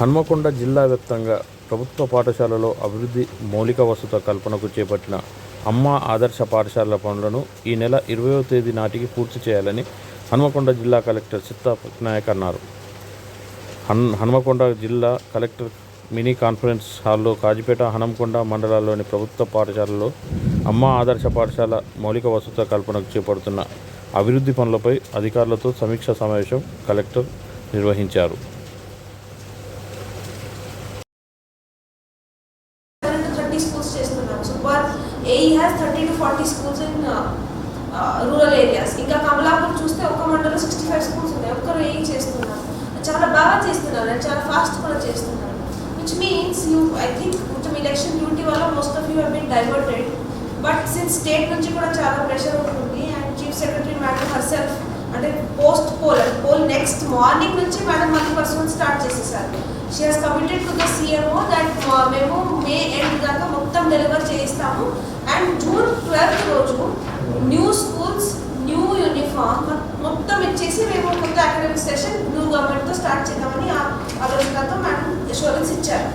హన్మకొండ జిల్లా వ్యాప్తంగా ప్రభుత్వ పాఠశాలలో అభివృద్ధి మౌలిక వసతుల కల్పనకు చేపట్టిన అమ్మ ఆదర్శ పాఠశాలల పనులను ఈ నెల ఇరవయో తేదీ నాటికి పూర్తి చేయాలని హన్మకొండ జిల్లా కలెక్టర్ చిత్తా పట్నాయక్ అన్నారు. హన్ హన్మకొండ జిల్లా కలెక్టర్ మినీ కాన్ఫరెన్స్ హాల్లో కాజిపేట హనంకొండ మండలాల్లోని ప్రభుత్వ పాఠశాలలో అమ్మ ఆదర్శ పాఠశాల మౌలిక వసతుల కల్పనకు చేపడుతున్న అభివృద్ధి పనులపై అధికారులతో సమీక్ష సమావేశం కలెక్టర్ నిర్వహించారు. థర్టీ స్కూల్స్ చేస్తున్నాం. So per AE has thirty two forty schools in rural areas ఇంకా కమలాపూర్ చూస్తే ఒక మండలం సిక్స్టీ ఫైవ్ స్కూల్స్ ఉన్నాయి. ఒక్కరు ఏఈ చేస్తున్నారు. చాలా బాగా చేస్తున్నారు అండ్ చాలా ఫాస్ట్ కూడా చేస్తున్నారు. Which means you I think కొంచెం ఎలక్షన్ డ్యూటీ వల్ల most of you have been diverted but since state నుంచి కూడా చాలా ప్రెషర్ ఉంటుంది and chief secretary madam herself అంటే post poll poll next morning నుంచి మేడం మళ్ళీ పర్సనల్ స్టార్ట్ చేసేసారు. She has committed to the CMO that మేము డెలివర్ చేయిస్తాము. అండ్ జూన్ ట్వెల్త్ రోజు న్యూ స్కూల్స్ న్యూ యూనిఫామ్ మొత్తం ఇచ్చేసి మేము కొత్త అకాడమిక్ సెషన్ న్యూ గవర్నమెంట్తో స్టార్ట్ చేద్దామని ఆ ఆలోచనతో మేడం షూరెన్స్ ఇచ్చారు.